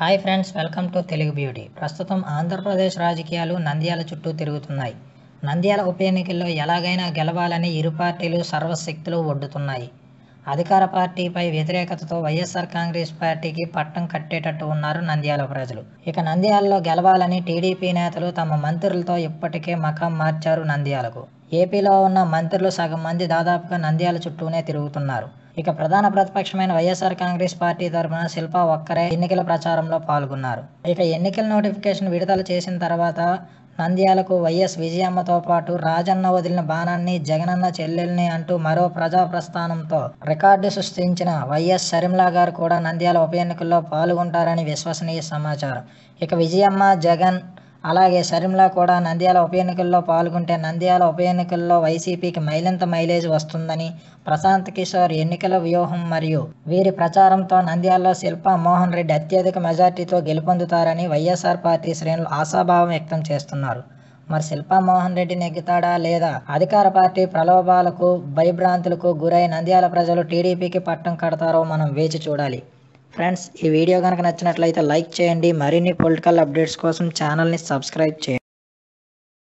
Hi friends welcome to Telugu beauty. ప్రస్తుతం ఆంధ్రప్రదేశ్ రాజకీయాలు నంద్యాల చుట్టూ తిరుగుతున్నాయి. నంద్యాల ఉప ఎన్నికల్లో ఎలాగైనా గెలవాలని ఇరు పార్టీలు సర్వశక్తులు ఒడ్డుతున్నాయి. అధికార పార్టీపై వ్యతిరేకతతో వైఎస్ఆర్ కాంగ్రెస్ పార్టీకి పట్టం కట్టేటట్టు ఉన్నారు నంద్యాల ప్రజలు. ఇక నంద్యాలలో గెలవాలని టీడీపీ నేతలు తమ మంత్రులతో ఇప్పటికే మకాం మార్చారు నంద్యాలకు. ఏపీలో ఉన్న మంత్రులు సగం మంది దాదాపుగా నంద్యాల చుట్టూనే తిరుగుతున్నారు. ఇక ప్రధాన ప్రతిపక్షమైన వైఎస్ఆర్ కాంగ్రెస్ పార్టీ తరఫున శిల్ప ఒక్కరే ఎన్నికల ప్రచారంలో పాల్గొన్నారు. ఇక ఎన్నికల నోటిఫికేషన్ విడుదల చేసిన తర్వాత నంద్యాలకు వైఎస్ విజయమ్మతో పాటు రాజన్న వదిలిన బాణాన్ని జగనన్న చెల్లెల్ని అంటూ మరో ప్రజా ప్రస్థానంతో రికార్డు సృష్టించిన వైఎస్ షర్మిలా గారు కూడా నంద్యాల ఉప ఎన్నికల్లో పాల్గొంటారని విశ్వసనీయ సమాచారం. ఇక విజయమ్మ జగన్ అలాగే షర్మిల కూడా నంద్యాల ఉప ఎన్నికల్లో పాల్గొంటే నంద్యాల ఉప ఎన్నికల్లో వైసీపీకి మైలింత మైలేజ్ వస్తుందని ప్రశాంత్ కిషోర్ ఎన్నికల వ్యూహం మరియు వీరి ప్రచారంతో నంద్యాలలో శిల్పా మోహన్ రెడ్డి అత్యధిక మెజార్టీతో గెలుపొందుతారని వైఎస్ఆర్ పార్టీ శ్రేణులు ఆశాభావం వ్యక్తం చేస్తున్నారు. మరి శిల్పా మోహన్ రెడ్డి నెగ్గుతాడా లేదా? అధికార పార్టీ ప్రలోభాలకు భయభ్రాంతులకు గురై నంద్యాల ప్రజలు టీడీపీకి పట్టం కడతారో మనం వేచి చూడాలి. ఫ్రెండ్స్ ఈ వీడియో కనుక నచ్చినట్లయితే లైక్ చేయండి. మరిన్ని పొలిటికల్ అప్డేట్స్ కోసం ఛానల్ని సబ్స్క్రైబ్ చేయండి.